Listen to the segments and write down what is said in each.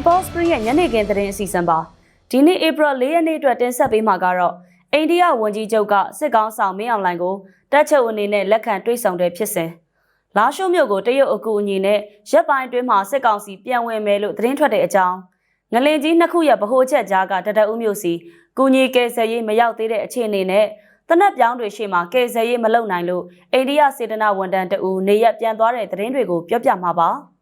People Spring ရဲ့ညနေခင်းသတင်းအစီအစဉ်ပါဒီနေ့ April 4ရက်နေ့အတွက်တင်ဆက်ပေးမှာကတော့အိန္ဒိယဝန်ကြီးချုပ်ကစစ်ကောင်းဆောင်မင်းအောင်လှိုင်ကိုတက်ချုပ်အနေနဲ့လက်ခံတွေ့ဆုံတဲ့ဖြစ်စဉ်လာရှုမြို့ကိုတရုတ်အကူအညီနဲ့ရက်ပိုင်းအတွင်းမှာစစ်ကောင်စီပြန်ဝင်မယ်လို့သတင်းထွက်တဲ့အကြောင်းငလင်ကြီးနှစ်ခုရဲ့ဗဟိုချက်ကြားကတတအုပ်မြို့စီကူညီကယ်ဆယ်ရေးမရောက်သေးတဲ့အခြေအနေနဲ့တနက်ပြောင်းတွေရှေ့မှာကယ်ဆယ်ရေးမလုပ်နိုင်လို့အိန္ဒိယစေတနာဝန်ထမ်းတအူနေရက်ပြန်သွားတဲ့သတင်းတွေကိုပြောပြမှာပါ။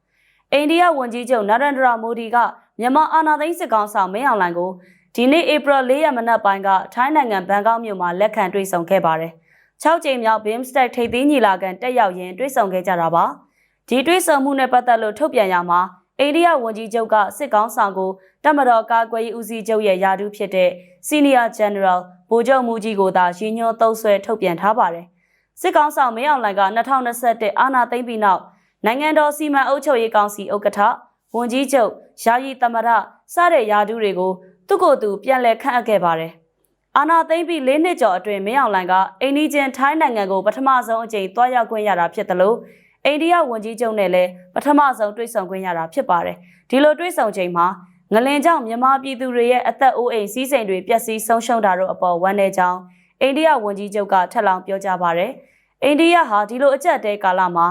အိန္ဒိယဝန်ကြီးချုပ်နရန်ဒရာမိုဒီကမြန်မာအာဏာသိမ်းစစ်ကောင်ဆောင်မင်းအောင်လှိုင်ကိုဒီနေ့ဧပြီ၄ရက်မနက်ပိုင်းကထိုင်းနိုင်ငံဘန်ကောက်မြို့မှာလက်ခံတွေ့ဆုံခဲ့ပါတယ်။6ကြိမ်မြောက် BIMSTEC ထိပ်သီးညီလာခံတက်ရောက်ရင်းတွေ့ဆုံခဲ့ကြတာပါ။ဒီတွေ့ဆုံမှုနဲ့ပတ်သက်လို့ထုတ်ပြန်ရမှာအိန္ဒိယဝန်ကြီးချုပ်ကစစ်ကောင်ဆောင်ကိုတမတော်ကာကွယ်ရေးဦးစီးချုပ်ရဲ့ယာဒူးဖြစ်တဲ့ Senior General ဗိုလ်ချုပ်မူကြီးကိုသာရည်ညွှန်းသုံးဆွဲထုတ်ပြန်ထားပါတယ်။စစ်ကောင်ဆောင်မင်းအောင်လှိုင်က2021အာဏာသိမ်းပြီးနောက် နိုင်ငံတော်စီမံအုပ်ချုပ်ရေးကောင်စီဥက္ကဋ္ဌဝန်ကြီးချုပ်ယာယီသမရစတဲ့ယာဒူးတွေကိုသူ့ကိုယ်သူပြန်လည်ခန့်အပ်ခဲ့ပါတယ်။အာဏာသိမ်းပြီး၄နှစ်ကျော်အတွင်းမင်းအောင်လှိုင်ကအိန္ဒိချင်းထိုင်းနိုင်ငံကိုပထမဆုံးအကြိမ်တွားရောက်ခွင့်ရတာဖြစ်တယ်လို့အိန္ဒိယဝန်ကြီးချုပ်နဲ့လည်းပထမဆုံးတွေ့ဆုံခွင့်ရတာဖြစ်ပါတယ်။ဒီလိုတွေ့ဆုံချိန်မှာငလင်ကြောင့်မြန်မာပြည်သူတွေရဲ့အသက်အိုးအိမ်စီးစိမ်တွေပျက်စီးဆုံးရှုံးတာတို့အပေါ်ဝမ်းနည်းကြောင်းအိန္ဒိယဝန်ကြီးချုပ်ကထပ်လောင်းပြောကြားပါတယ်။အိန္ဒိယဟာဒီလိုအကြက်တဲကာလမှာ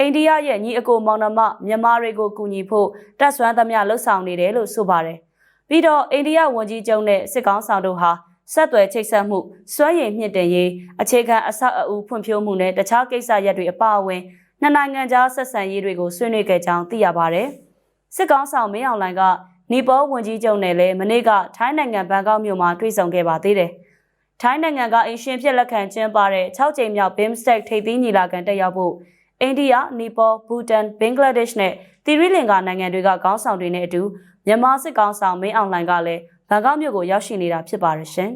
အိန္ဒိယရဲ့ညီအကိုမောင်နှမမြန်မာတွေကိုကူညီဖို့တက်ဆွမ်းသမျှလှုပ်ဆောင်နေတယ်လို့ဆိုပါတယ်။ပြီးတော့အိန္ဒိယဝန်ကြီးချုပ်နဲ့စစ်ကောင်းဆောင်တို့ဟာဆက်သွယ်ချိတ်ဆက်မှုစွမ်းရည်မြင့်တင်ရေးအခြေခံအဆောက်အဦဖွံ့ဖြိုးမှုနဲ့တခြားကိစ္စရပ်တွေအပါအဝင်နှစ်နိုင်ငံကြားဆက်ဆံရေးတွေကိုဆွေးနွေးခဲ့ကြောင်းသိရပါတယ်။စစ်ကောင်းဆောင်မင်းအောင်လှိုင်ကနီပေါဝန်ကြီးချုပ်နဲ့လည်းမနေ့ကထိုင်းနိုင်ငံဘန်ကောက်မြို့မှာတွေ့ဆုံခဲ့ပါသေးတယ်။ထိုင်းနိုင်ငံကအင်ရှင်ဖြစ်လက်ခံကျင်းပတဲ့6ကြိမ်မြောက် BIMSTEC ထိပ်သီးညီလာခံတက်ရောက်ဖို့ အိန္ဒိယ၊နီပေါ၊ဘူတန်၊ဘင်္ဂလားဒေ့ရှ်နဲ့သီရိလင်္ကာနိုင်ငံတွေကခေါင်းဆောင်တွေနဲ့အတူမြန်မာစစ်ကောင်ဆောင်မင်းအောင်လှိုင်ကလည်းဘန်ကောက်မြို့ကိုရောက်ရှိနေတာဖြစ်ပါတယ်ရှင်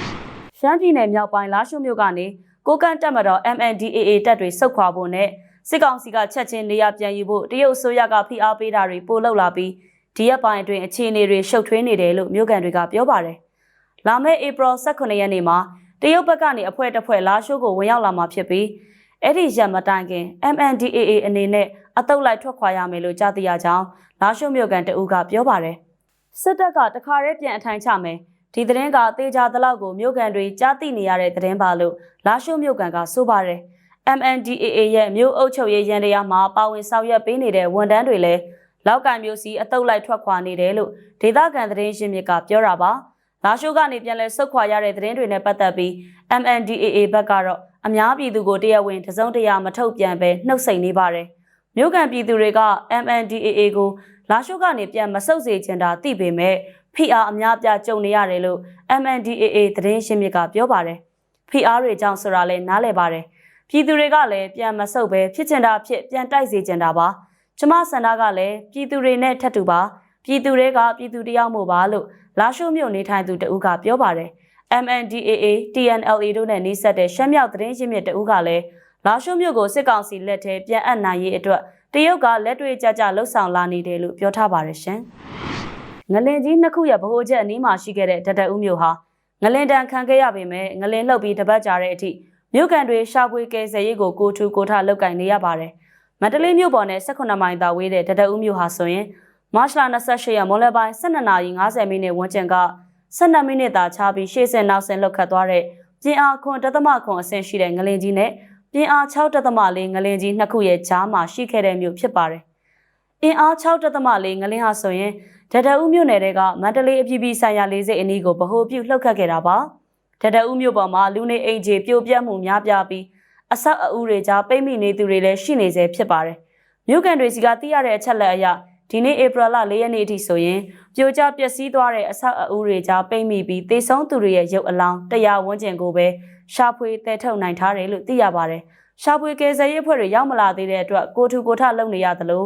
။ရှမ်းပြည်နယ်မြောက်ပိုင်းလာရှုမြို့ကနေကိုကန့်တက်မတော် MNDAA တပ်တွေဆုတ်ခွာဖို့နဲ့စစ်ကောင်စီကချက်ချင်းနေရပြန်ယူဖို့တရုတ်အစိုးရကဖိအားပေးတာတွေပိုလောက်လာပြီးဒီရက်ပိုင်းအတွင်းအခြေအနေတွေရှုပ်ထွေးနေတယ်လို့မြို့ကန်တွေကပြောပါတယ်။လာမယ့်ဧပြီ18ရက်နေ့မှာတရုတ်ဘက်ကနေအဖွဲ့တစ်ဖွဲ့လာရှိုးကိုဝင်ရောက်လာမှာဖြစ်ပြီး အဲ့ဒီရက်မတိုင်ခင် MNDAA အနေနဲ့အတုပ်လိုက်ထွက်ခွာရမယ်လို့ကြားသိရကြောင်းလာရှိုးမြို့ကန်တအူးကပြောပါတယ်။စစ်တပ်ကတခါတည်းပြန်အထိုင်ချမယ်ဒီသတင်းကသေချာသလောက်ကိုမြို့ကန်တွေကြားသိနေရတဲ့သတင်းပါလို့လာရှိုးမြို့ကန်ကဆိုပါတယ်။ MNDAA ရဲ့မြို့အုပ်ချုပ်ရေးရန်တရားမှာပါဝင်ဆောင်ရွက်ပေးနေတဲ့ဝန်ထမ်းတွေလည်းလောက်ကန်မျိုးစီအတုပ်လိုက်ထွက်ခွာနေတယ်လို့ဒေသခံသတင်းရင်းမြစ်ကပြောတာပါ။လာရှိုးကနေပြန်လဲဆုတ်ခွာရတဲ့သတင်းတွေနဲ့ပတ်သက်ပြီး MNDAA ဘက်ကတော့ အများပြည်သူကိုတရားဝင်တစုံတရာမထုတ်ပြန်ပဲနှုတ်ဆက်နေပါတယ်။မြို့ကန်ပြည်သူတွေက MNDAA ကိုလာရှိုးကနေပြန်မဆုတ်စေချင်တာသိပေမဲ့ဖိအားအများပြကြုံနေရတယ်လို့ MNDAA သတင်းရှင်းမြစ်ကပြောပါတယ်။ဖိအားတွေကြောင့်ဆိုတာလဲနားလည်ပါတယ်။ပြည်သူတွေကလည်းပြန်မဆုတ်ပဲဖြစ်ချင်တာဖြစ်ပြန်တိုက်စေချင်တာပါ။ကျမဆန္ဒကလည်းပြည်သူတွေနဲ့ထပ်တူပါပြည်သူတွေကပြည်သူတယောက်မို့ပါလို့လာရှိုးမြို့နေထိုင်သူတဦးကပြောပါတယ်။ MNDAA TNLA တို့နဲ့နှိစက်တဲ့ရှမ်းမြောက်သတင်းရင်းမြစ်တဦးကလည်းလာရှိုးမြို့ကိုစစ်ကောင်စီလက်ထဲပြန်အပ်နိုင်ရေးအတွက်တရုတ်ကလက်တွေ့ကြကြလှုပ်ဆောင်လာနေတယ်လို့ပြောထားပါတယ်ရှင်။ငလင်ကြီးနှစ်ခုရဲ့ဗဟိုချက်အနီးမှာရှိခဲ့တဲ့တတဦးမြို့ဟာငလင်တန်ခံခဲ့ရပေမဲ့ငလင်လှုပ်ပြီးတပတ်ကြာတဲ့အထိမြို့ကန်တွေရှာဖွေကယ်ဆယ်ရေးကိုကိုထူကိုထလုတ်ကင်နေရပါတယ်။မန္တလေးမြို့ပေါ်နဲ့18မိုင်သာဝေးတဲ့တတဦးမြို့ဟာဆိုရင်မတ်လ28ရက်မိုးလယ်ပိုင်း12:50မိနစ်ဝန်းကျင်က 12မိနစ်သာခြားပြီးရှေ့ဆင်နောက်ဆင်လှုပ်ခတ်သွားတဲ့ပြင်းအားခွန်တသမခွန်အဆင့်ရှိတဲ့ငလင်ကြီးနဲ့ပြင်းအား6တသမ4ငလင်ကြီးနှစ်ခုရဲ့ကြားမှာရှိခဲ့တဲ့မြို့ဖြစ်ပါတယ်။အင်းအား6တသမ4ငလင်ဟာဆိုရင်ဒဒဦးမြို့နယ်တွေကမန္တလေးအပြည်ပြည်ဆိုင်ရာလေးစိတ်အနီးကိုဗဟိုပြုလှုပ်ခတ်ခဲ့တာပါ။ဒဒဦးမြို့ပေါ်မှာလူနေအိမ်ကြီးပြိုပြတ်မှုများပြားပြီးအဆောက်အဦတွေကြားပိတ်မိနေသူတွေလည်းရှိနေစေဖြစ်ပါတယ်။မြို့ကန်တွေစီကသိရတဲ့အချက်လက်အရ ဒီနေ့ဧပြီလ၄ရက်နေ့အထိဆိုရင်ပြိုကျပျက်စီးသွားတဲ့အဆောက်အဦတွေကြားပိတ်မိပြီးသေဆုံးသူတွေရဲ့ရုပ်အလောင်းတရားဝန်းကျင်ကိုပဲရှာဖွေတဲထုတ်နိုင်ထားတယ်လို့သိရပါတယ်။ရှာဖွေကယ်ဆယ်ရေးအဖွဲ့တွေရောက်မလာသေးတဲ့အတွက်ကိုထူကိုထလုပ်နေရသလို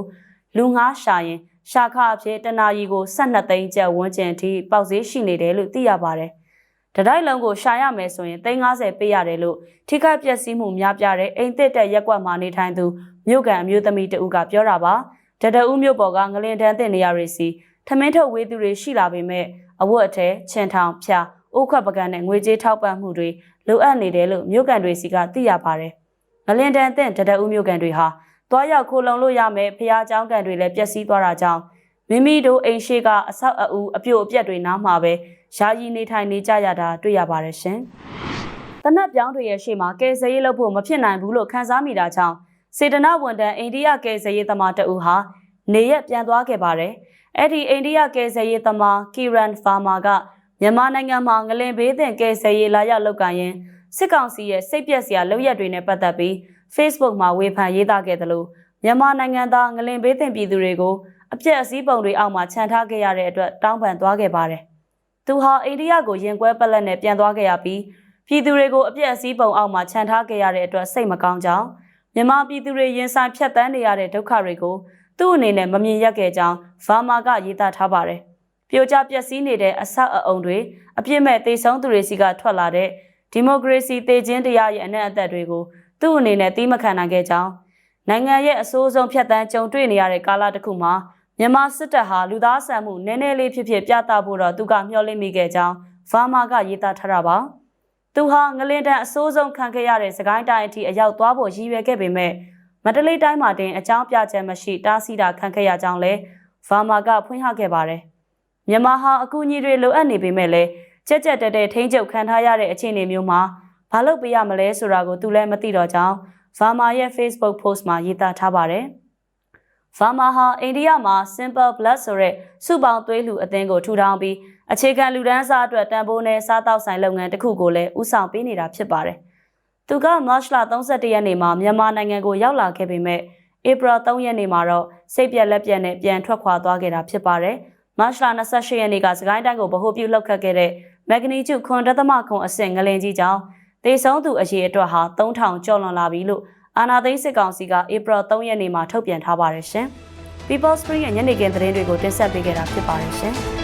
လူငါးရှာရင်ရှာခအဖြစ်တနာကြီးကို12သိန်းကျပ်ဝန်းကျင်ထိပေါက်ဈေးရှိနေတယ်လို့သိရပါတယ်။တတိုက်လုံးကိုရှာရမယ်ဆိုရင်350ပေးရတယ်လို့ထိခိုက်ပျက်စီးမှုများပြားတဲ့အိမ်သစ်တဲ့ရက်ကွက်မှာနေထိုင်သူမြို့ကန်အမျိုးသမီးတဦးကပြောတာပါ။ တတဦးမြို့ပေါ်ကငလင်တန်းတင်နေရတွေစီထမင်းထုတ်ဝေးသူတွေရှိလာပေမဲ့အဝတ်အထည်ချင်ထောင်ဖြာအိုးခွက်ပကံနဲ့ငွေကြေးထောက်ပံ့မှုတွေလိုအပ်နေတယ်လို့မြို့ကန်တွေစီကသိရပါတယ်။ငလင်တန်းတင်တတဦးမြို့ကန်တွေဟာတွားရောက်ခိုလုံလို့ရမယ်ဖះเจ้าကန်တွေလည်းပျက်စီးသွားတာကြောင့် မိမိတို့အိမ်ရှိကအဆောက်အဦအပြိုအပြက်တွေနားမှာပဲယာယီနေထိုင်နေကြရတာတွေ့ရပါတယ်ရှင်။တနက်ပြောင်းတွေရဲ့ရှေ့မှာကယ်ဆယ်ရေးလုပ်ဖို့မဖြစ်နိုင်ဘူးလို့ခန်းစားမိတာကြောင့် စေတနာဝန်တန်းအိန္ဒိယကယ်ဆယ်ရေးသမားတအူဟာနေရက်ပြန်သွားခဲ့ပါတယ်။အဲ့ဒီအိန္ဒိယကယ်ဆယ်ရေးသမားကီရန်ဖာမာကမြန်မာနိုင်ငံမှာငလင်ဘေးသင့်ကယ်ဆယ်ရေးလာရောက်လုပ်ကိုင်ရင်စစ်ကောင်စီရဲ့စိတ်ပြက်စရာလုပ်ရက်တွေနဲ့ပတ်သက်ပြီး Facebook မှာဝေဖန်ရေးသားခဲ့တယ်လို့မြန်မာနိုင်ငံသားငလင်ဘေးသင့်ပြည်သူတွေကိုအပြက်အစည်းပုံတွေအောက်မှာခြံထားခဲ့ရတဲ့အတွက်တောင်းပန်သွားခဲ့ပါတယ်။သူဟာအိန္ဒိယကိုရင်ကွဲပက်လက်နဲ့ပြန်သွားခဲ့ရပြီးပြည်သူတွေကိုအပြက်အစည်းပုံအောက်မှာခြံထားခဲ့ရတဲ့အတွက်စိတ်မကောင်းကြောင်း မြန်မာပြည်သူတွေရင်ဆိုင်ဖြတ်တန်းနေရတဲ့ဒုက္ခတွေကိုသူ့အနေနဲ့မမြင်ရက်ခဲ့ကြောင်းဗာမာကရေးသားထားပါတယ်။ပြိုကျပျက်စီးနေတဲ့အဆောက်အအုံတွေအပြစ်မဲ့တေဆုံးသူတွေစီကထွက်လာတဲ့ဒီမိုကရေစီတည်ခြင်းတရားရဲ့အနက်အသက်တွေကိုသူ့အနေနဲ့သီးမခံနိုင်ခဲ့ကြောင်းနိုင်ငံရဲ့အဆိုးဆုံးဖြတ်တန်းကြုံတွေ့နေရတဲ့ကာလတစ်ခုမှာမြန်မာစစ်တပ်ဟာလူသားဆန်မှုနည်းနည်းလေးဖြစ်ဖြစ်ပြသဖို့တော့သူကမျှော်လင့်မိခဲ့ကြောင်းဗာမာကရေးသားထားတာပါ သူဟာငလင်တန်အဆိုးဆုံးခံခဲ့ရတဲ့စကိုင်းတိုင်းအထိအရောက်သွားဖို့ရည်ရွယ်ခဲ့ပေမဲ့မန္တလေးတိုင်းမှာတင်အကြောင်းပြချက်မရှိတားဆီးတာခံခဲ့ရကြောင်းလဲဗာမာကဖွင့်ဟခဲ့ပါတယ်မြန်မာဟာအကူအညီတွေလိုအပ်နေပေမဲ့လည်းကြက်ကြက်တဲတဲထိန်းချုပ်ခံထားရတဲ့အခြေအနေမျိုးမှာဘာလို့ပြရမလဲဆိုတာကိုသူလည်းမသိတော့ကြောင်းဗာမာရဲ့ Facebook post မှာရေးသားထားပါတယ်။ဗာမာဟာအိန္ဒိယမှာ Simple Blood ဆိုတဲ့စုပေါင်းသွေးလှူအသင်းကိုထူထောင်ပြီး အခြေခံလူဒန်းစားအတွက်တန်ဖိုးနဲ့စားတောက်ဆိုင်လုပ်ငန်းတစ်ခုကိုလည်းဦးဆောင်ပေးနေတာဖြစ်ပါတယ်။သူကမတ်လ31ရက်နေ့မှာမြန်မာနိုင်ငံကိုရောက်လာခဲ့ပေမဲ့ဧပြီ3ရက်နေ့မှာတော့စိတ်ပြက်လက်ပြက်နဲ့ပြန်ထွက်ခွာသွားခဲ့တာဖြစ်ပါတယ်။မတ်လ28ရက်နေ့ကစကိုင်းတိုင်းကိုဗဟိုပြုလှုပ်ခတ်ခဲ့တဲ့မက်ဂနီကျုခွန်ဒသမခွန်အဆင့်ငလင်ကြီးကြောင့်တေဆုံးသူအရေအတွက်ဟာ3000ကျော်လွန်လာပြီလို့အာနာသိန်းစစ်ကောင်စီကဧပြီ3ရက်နေ့မှာထုတ်ပြန်ထားပါတယ်ရှင်။ People Spring ရဲ့ညနေခင်းသတင်းတွေကိုတင်ဆက်ပေးခဲ့တာဖြစ်ပါတယ်ရှင်။